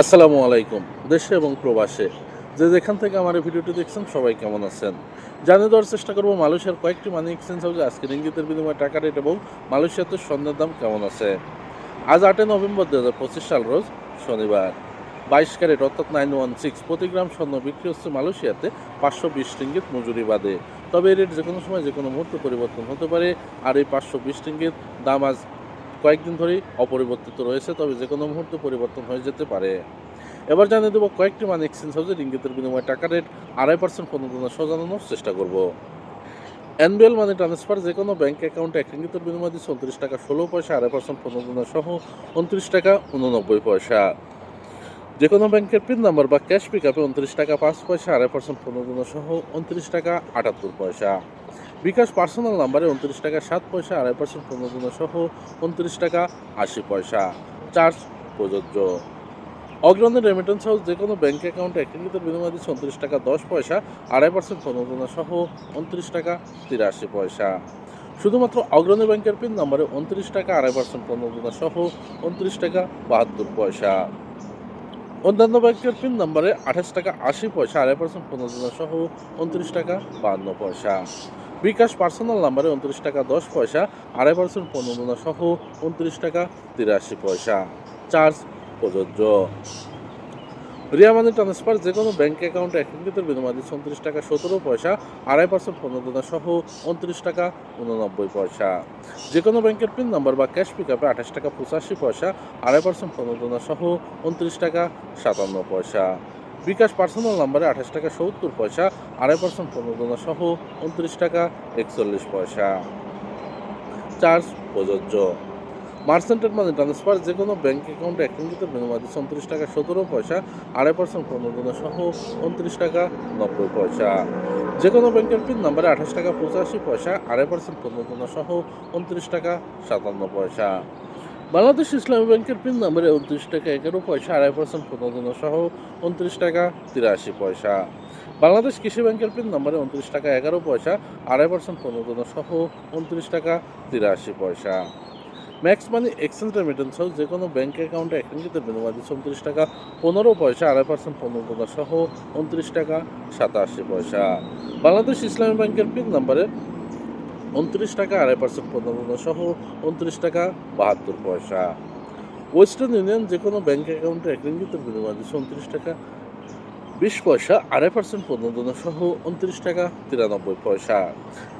আসসালামু আলাইকুম, দেশে এবং প্রবাসে। যে যেখান থেকে আমার এই ভিডিওটি দেখছেন, সবাই কেমন আছেন? জানিয়ে দেওয়ার চেষ্টা করব, মালয়েশিয়ার কয়েকটি মানি এক্সচেঞ্জ হাউসে আজকের ইঙ্গিতের বিনিময়ে টাকা রেট এবং মালয়েশিয়াতে স্বর্ণের দাম কেমন আছে? আজ আটই নভেম্বর দু হাজার পঁচিশ সাল, রোজ শনিবার। বাইশ ক্যারেট, অর্থাৎ নাইন ওয়ান সিক্স প্রতি গ্রাম স্বর্ণ বিক্রি হচ্ছে মালয়েশিয়াতে পাঁচশো বিশ রিঙ্গিত মজুরি বাদে। তবে এই রেট যে কোনো সময় যে কোনো মুহূর্তে পরিবর্তন হতে পারে, আর এই পাঁচশো বিশ রিঙ্গিত দাম আজ কয়েকদিন ধরেই অপরিবর্তিত রয়েছে, তবে যে কোনো মুহূর্তে পরিবর্তন হয়ে যেতে পারে। এবার জানিয়ে দেবো কয়েকটি মানি এক্সচেঞ্জ হাউসের ইঙ্গিতের বিনিময়ে টাকা রেট আড়াই পার্সেন্ট পণ্য সজানোর চেষ্টা করব। এনবিএল মানি ট্রান্সফার যে কোনো ব্যাঙ্ক অ্যাকাউন্টে এক ইঙ্গিতের বিনিময়ে দিচ্ছে উনত্রিশ টাকা, ষোলো পয়সা আড়াই পার্সেন্ট পণ্য সহ উনত্রিশ টাকা, উননব্বই পয়সা। যে কোনো ব্যাংকের পিন নাম্বার বা ক্যাশ পিক আপে উনত্রিশ টাকা, পাঁচ পয়সা আড়াই পার্সেন্ট পণ্য সহ উনত্রিশ টাকা, আটাত্তর পয়সা। বিকাশ পার্সোনাল নাম্বারে উনত্রিশ টাকা সাত পয়সা, আড়াই পার্সেন্ট পণ্য সহ উনত্রিশ টাকা আশি পয়সা। চার্জ প্রযোজ্য। অগ্রণী রেমিটেন্স হাউস যে কোনো ব্যাঙ্ক অ্যাকাউন্টে একটিতে বিনিময় দিচ্ছে উনত্রিশ টাকা দশ পয়সা, আড়াই পার্সেন্ট প্রণোদনা সহ উনত্রিশ টাকা তিরাশি পয়সা। শুধুমাত্র অগ্রণী ব্যাংকের পিন নম্বরে উনত্রিশ টাকা, আড়াই পার্সেন্ট প্রণোদনা সহ উনত্রিশ টাকা বাহাত্তর পয়সা। অন্যান্য ব্যাংকের পিন নম্বরে আঠাশ টাকা আশি পয়সা, আড়াই পার্সেন্ট প্রণোদনা সহ উনত্রিশ টাকা বাহান্ন পয়সা। বিকাশ পার্সোনাল নাম্বারে উনত্রিশ টাকা দশ পয়সা, আড়াই পার্সেন্ট প্রণোদনা সহ উনত্রিশ টাকা তিরাশি পয়সা। চার্জ প্রযোজ্য। রিয়া মানি ট্রান্সফার যে কোনো ব্যাঙ্ক অ্যাকাউন্টে একত্রিতের বিনিময় দিচ্ছে উনত্রিশ টাকা সতেরো পয়সা, আড়াই পার্সেন্ট প্রণোদনা সহ উনত্রিশ টাকা উননব্বই পয়সা। যে কোনো ব্যাংকের পিন নাম্বার বা ক্যাশ পিক আপে আঠাশ টাকা পঁচাশি পয়সা, আড়াই পার্সেন্ট প্রণোদনা সহ উনত্রিশ টাকা সাতান্ন পয়সা। বিকাশ পার্সোনাল নাম্বারে আঠাশ টাকা সত্তর পয়সা, আড়াই পার্সেন্ট প্রণোদনা সহ উনত্রিশ টাকা একচল্লিশ পয়সা। চার্জ প্রযোজ্য। মার্সেন্টেড মানি ট্রান্সফার যে কোনো ব্যাঙ্ক অ্যাকাউন্টে একটিতে বিনিময় দিচ্ছে উনত্রিশ টাকা সতেরো পয়সা, আড়াই পার্সেন্ট প্রণোদনা সহ উনত্রিশ টাকা নব্বই পয়সা। যে কোনো ব্যাংকের পিন নাম্বারে আঠাশ টাকা পঁচাশি পয়সা, আড়াই পার্সেন্ট প্রণোদনা সহ উনত্রিশ টাকা সাতান্ন পয়সা। বাংলাদেশ ইসলামী ব্যাংকের পিন নাম্বারে উনত্রিশ টাকা এগারো পয়সা, আড়াই পার্সেন্ট প্রণোদনা সহ উনত্রিশ টাকা তিরাশি পয়সা। বাংলাদেশ কৃষি ব্যাংকের পিন নাম্বারে উনত্রিশ টাকা এগারো পয়সা, আড়াই পার্সেন্ট প্রণোদনা সহ উনত্রিশ টাকা তিরাশি পয়সা। Max money exchange remittance house যে কোনো ব্যাঙ্ক অ্যাকাউন্টে একটিতে বিনিময় দিচ্ছে উনত্রিশ টাকা পনেরো পয়সা, আড়াই পার্সেন্ট প্রণোদনা সহ উনত্রিশ টাকা সাতাশি পয়সা। বাংলাদেশ ইসলামী ব্যাংকের পিন নাম্বারে উনত্রিশ টাকা, আড়াই পার্সেন্ট প্রণোদনা সহ উনত্রিশ টাকা, বাহাত্তর পয়সা। ওয়েস্টার্ন ইউনিয়ন যে কোনো ব্যাঙ্ক অ্যাকাউন্টে এক রিঙ্গিতের বিনিময় দিচ্ছে উনত্রিশ টাকা, বিশ পয়সা, আড়াই পার্সেন্ট প্রণোদনা সহ উনত্রিশ টাকা, তিরানব্বই পয়সা।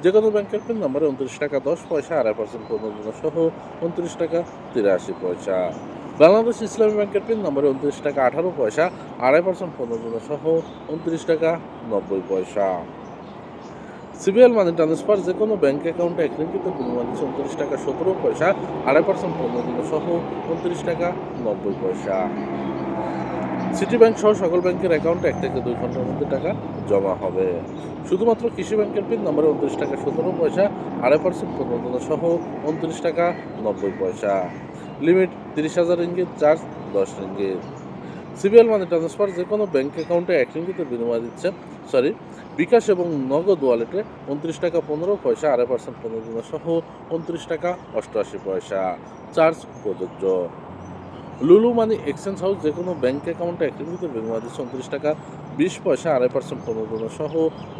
যে কোনো ব্যাংকের পিন নাম্বারে উনত্রিশ টাকা, দশ পয়সা, আড়াই পার্সেন্ট প্রণোদনা সহ উনত্রিশ টাকা, তিরাশি পয়সা। বাংলাদেশ ইসলামী ব্যাংকের পিন নম্বরে উনত্রিশ টাকা, আঠারো পয়সা, আড়াই পার্সেন্ট প্রণোদনা সহ উনত্রিশ টাকা, নব্বই পয়সা। সিবিএল মানি ট্রান্সফার যে কোনো ব্যাঙ্ক অ্যাকাউন্টে এক রিঙ্গিতে বিনিময় উনত্রিশ টাকা সতেরো পয়সা, আড়াই পার্সেন্ট প্রণোদনা সহ উনত্রিশ টাকা নব্বই পয়সা। সিটি ব্যাংক সহ সকল ব্যাংকের অ্যাকাউন্টে এক থেকে দুই ঘণ্টার মধ্যে টাকা জমা হবে। শুধুমাত্র কৃষি ব্যাংকের পিন নম্বরে উনত্রিশ টাকা সতেরো পয়সা, আড়াই পার্সেন্ট প্রণোদনা সহ উনত্রিশ টাকা নব্বই পয়সা। লিমিট তিরিশ হাজার রিঙ্গিত, চার্জ দশ রিঙ্গিত। সিবিএল মানি ট্রান্সফার যে কোনো ব্যাঙ্ক অ্যাকাউন্টে এক রিঙ্গিতে বিনিময় দিচ্ছে। সরি, বিকাশ এবং নগদ ওয়ালেটে উনত্রিশ টাকা পনেরো পয়সা, আড়াই পার্সেন্ট প্রণোদনা সহ উনত্রিশ টাকা অষ্টআশি পয়সা। চার্জ প্রযোজ্য। লুলু মানি এক্সচেঞ্জ হাউস যে কোনো ব্যাঙ্ক অ্যাকাউন্টে এক রিঙ্গিতে বিনিময় দিচ্ছে উনত্রিশ টাকা, বিশ পয়সা, আড়াই পার্সেন্ট প্রণোদনা সহ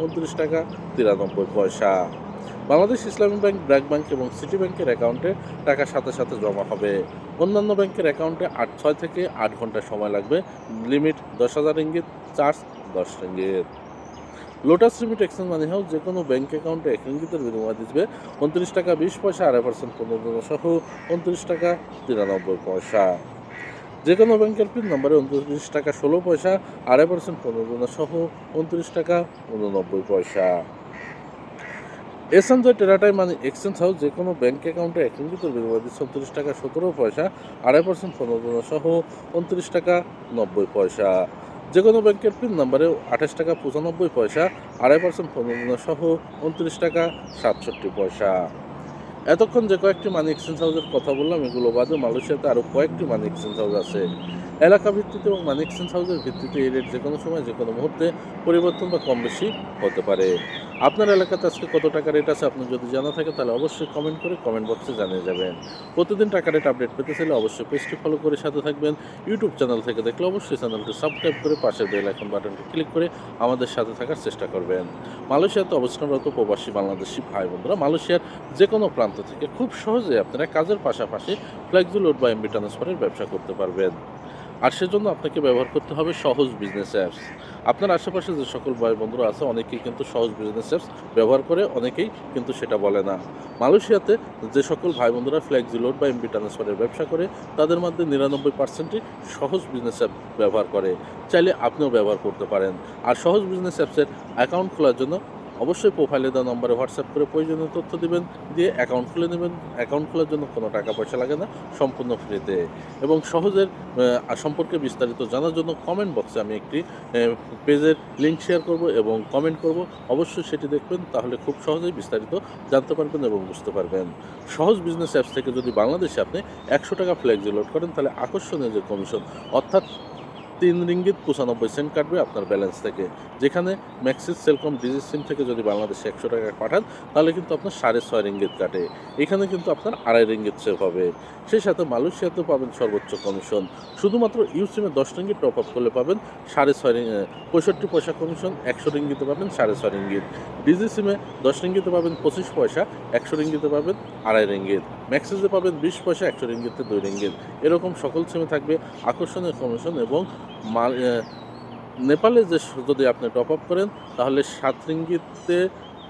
উনত্রিশ টাকা, তিরানব্বই পয়সা। Bangladesh Islami bank, BRAC bank এবং সিটি ব্যাংকের অ্যাকাউন্টে টাকা সাথে সাথে জমা হবে। অন্যান্য ব্যাংকের অ্যাকাউন্টে আট, ছয় থেকে আট ঘণ্টা সময় লাগবে। লিমিট দশ হাজার ইঙ্গিত চার্জ দশ ringgit. Lotus limit exchange money house যে কোনো ব্যাংক অ্যাকাউন্টে এক ইঙ্গিতের বিনিময় দিবে। উনত্রিশ টাকা বিশ পয়সা, আড়াই পার্সেন্ট প্রণোদনা সহ উনত্রিশ টাকা তিরানব্বই পয়সা। যে কোনো ব্যাংকের পিন নম্বরে উনত্রিশ টাকা ষোলো পয়সা, আড়াই পার্সেন্ট প্রণোদনা সহ উনত্রিশ টাকা উননব্বই পয়সা। এসএনজয় টেরাটাই মানে এক্সচেঞ্জ হাউস যে কোনো ব্যাংক অ্যাকাউন্টে এক রিঙ্গিতের বিনিময় দিচ্ছে টাকা সতেরো পয়সা, আড়াই পার্সেন্ট প্রণোদনা সহ উনত্রিশ টাকা নব্বই পয়সা। যে কোনো ব্যাংকের পিন নাম্বারে আঠাশ টাকা পঁচানব্বই পয়সা, আড়াই পার্সেন্ট প্রণোদনা সহ উনত্রিশ টাকা সাতষট্টি পয়সা। এতক্ষণ যে কয়েকটি মানি এক্সচেঞ্জ হাউসের কথা বললাম, এগুলো বাদে মালয়েশিয়াতে আরও কয়েকটি মানি এক্সচেঞ্জ হাউস আছে। এলাকা ভিত্তিতে এবং মানি এক্সচেঞ্জ হাউসের ভিত্তিতে এই রেট যে কোনো সময় যে কোনো মুহূর্তে পরিবর্তন বা কম বেশি হতে পারে। আপনার এলাকাতে আজকে কত টাকা রেট আছে আপনার যদি জানা থাকে তাহলে অবশ্যই কমেন্ট করে কমেন্ট বক্সে জানিয়ে যাবেন। প্রতিদিন টাকা রেট আপডেট পেতে চাইলে অবশ্যই পেজটি ফলো করে সাথে থাকবেন। ইউটিউব চ্যানেল থেকে দেখলে অবশ্যই চ্যানেলটি সাবস্ক্রাইব করে পাশের বেল আইকন বাটনটি ক্লিক করে আমাদের সাথে থাকার চেষ্টা করবেন। মালয়েশিয়াতে অবস্থানরত প্রবাসী বাংলাদেশি ভাই বন্ধুরা, মালয়েশিয়ার যে কোনো প্রান্ত থেকে খুব সহজে আপনারা কাজের পাশাপাশি ফ্লেক্সি লোড বা এমবি ট্রান্সফারের ব্যবসা করতে পারবেন। আর সেজন্য আপনাকে ব্যবহার করতে হবে সহজ বিজনেস অ্যাপস আপনার আশেপাশে যে সকল ভাই বন্ধুরা আছে, অনেকেই কিন্তু সহজ বিজনেস অ্যাপস ব্যবহার করে, অনেকেই কিন্তু সেটা বলে না। মালয়েশিয়াতে যে সকল ভাই বন্ধুরা ফ্ল্যাক্সি লোড বা এমবি ট্রান্সফারের ব্যবসা করে, তাদের মধ্যে নিরানব্বই পার্সেন্টই সহজ বিজনেস অ্যাপ ব্যবহার করে। চাইলে আপনিও ব্যবহার করতে পারেন। আর সহজ বিজনেস অ্যাপসের অ্যাকাউন্ট খোলার জন্য অবশ্যই প্রোফাইলে দেওয়া নম্বরে হোয়াটসঅ্যাপ করে প্রয়োজনীয় তথ্য দিবেন, দিয়ে অ্যাকাউন্ট খুলে নেবেন। অ্যাকাউন্ট খোলার জন্য কোনো টাকা পয়সা লাগে না, সম্পূর্ণ ফ্রিতে এবং সহজের সম্পর্কে বিস্তারিত জানার জন্য কমেন্ট বক্সে আমি একটি পেজের লিঙ্ক শেয়ার করব এবং কমেন্ট করব। অবশ্যই সেটি দেখবেন, তাহলে খুব সহজেই বিস্তারিত জানতে পারবেন এবং বুঝতে পারবেন। সহজ বিজনেস অ্যাপস থেকে যদি বাংলাদেশে আপনি একশো টাকা ফ্ল্যাক্সি লোড করেন, তাহলে আকর্ষণীয় যে কমিশন অর্থাৎ তিন রিঙ্গিত পঁচানব্বই সেন্ট কাটবে আপনার ব্যালেন্স থেকে। যেখানে ম্যাক্সিস সেলকম ডিজি সিম থেকে যদি বাংলাদেশে একশো টাকা পাঠান, তাহলে কিন্তু আপনার সাড়ে ছয় রিঙ্গিত কাটে। এখানে কিন্তু আপনার আড়াই রিঙ্গিত সেভ হবে। সেই সাথে মালয়েশিয়াতেও পাবেন সর্বোচ্চ কমিশন শুধুমাত্র ইউ সিমে দশ রিঙ্গিত টপ আপ করলে পাবেন সাড়ে ছয় পঁয়ষট্টি পয়সা কমিশন একশো রিঙ্গিতে পাবেন সাড়ে ছয় রিঙ্গিত। ডিজি সিমে দশ রিঙ্গিতে পাবেন পঁচিশ পয়সা, একশো রিঙ্গিতে পাবেন আড়াই রিঙ্গিত। ম্যাক্সিসে পাবেন বিশ পয়সা, একশো রিঙ্গিতে দুই রিঙ্গিত। এরকম সকল সিমে থাকবে আকর্ষণীয় কমিশন এবং মাল নেপালে যে যদি আপনি টপ আপ করেন, তাহলে সাত রিঙ্গিতে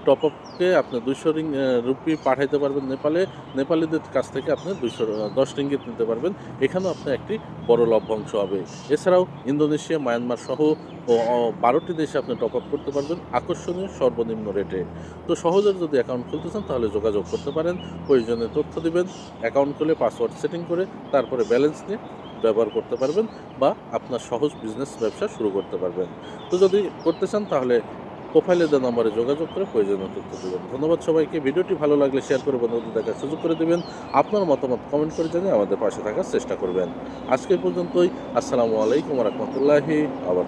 টপ আপকে আপনি দুশো রিং রুপি পাঠাইতে পারবেন নেপালে। নেপালিদের কাছ থেকে আপনি দুশো দশ রিঙ্গিত নিতে পারবেন। এখানেও আপনার একটি বড় লভ্যাংশ হবে। এছাড়াও ইন্দোনেশিয়া, মায়ানমার সহ বারোটি দেশে আপনি টপ আপ করতে পারবেন আকর্ষণীয় সর্বনিম্ন রেটে তো সহজে যদি অ্যাকাউন্ট খুলতে চান, তাহলে যোগাযোগ করতে পারেন। প্রয়োজনীয় তথ্য দিবেন। অ্যাকাউন্ট খুলে পাসওয়ার্ড সেটিং করে, তারপরে ব্যালেন্স নিয়ে ব্যবহার করতে পারবেন বা আপনার সহজ বিজনেস ব্যবসা শুরু করতে পারবেন। তো যদি করতে চান তাহলে প্রোফাইলে দেওয়া নম্বরে যোগাযোগ করে প্রয়োজনীয় তথ্য দেবেন। ধন্যবাদ সবাইকে। ভিডিওটি ভালো লাগলে শেয়ার করে বন্ধুদের দেখার সুযোগ করে দেবেন। আপনার মতামত কমেন্ট করে জানিয়ে আমাদের পাশে থাকার চেষ্টা করবেন। আজকে পর্যন্তই। আসসালামু আলাইকুম রহমতুল্লাহি আবার